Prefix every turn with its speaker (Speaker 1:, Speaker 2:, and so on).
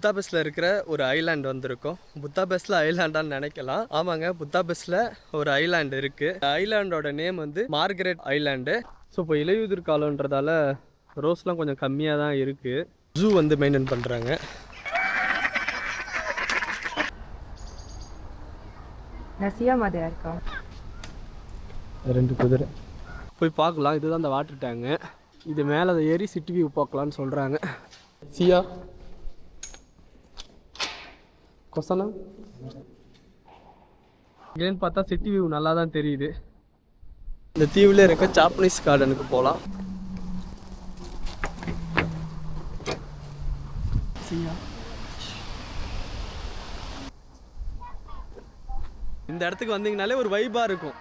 Speaker 1: புத்தாபெஸ்ல இருக்கிற ஒரு ஐலாண்ட் வந்திருக்கோம். புத்தாபெஸ்ல ஐலாண்டான்னு நினைக்கலாம். ஆமாங்க புத்தாபெஸ்ல ஒரு ஐலாண்ட் இருக்கு. ஐலாண்டோட நேம் வந்து மார்கரெட் ஐலாண்டு. ஸோ இப்போ இலையுதிர் காலன்றதால ரோஸ்லாம் கொஞ்சம் கம்மியாக தான் இருக்கு. ஜூ வந்து மெயின்டைன் பண்ணுறாங்க ரெண்டு குதிரை. போய் பார்க்கலாம். இதுதான் அந்த வாட்டர் டேங்கு. இது மேலே அதை ஏறி சிட்டி வியூ பார்க்கலான்னு சொல்கிறாங்க சியா? கொசனா? இங்கேன்னு பார்த்தா சிட்டி வியூ நல்லா தான் தெரியுது. இந்த தீவில் இருக்க ஜாப்பனீஸ் கார்டனுக்கு போகலாம் இந்த இடத்துக்கு வந்தீங்கனாலே ஒரு வைபாக இருக்கும்.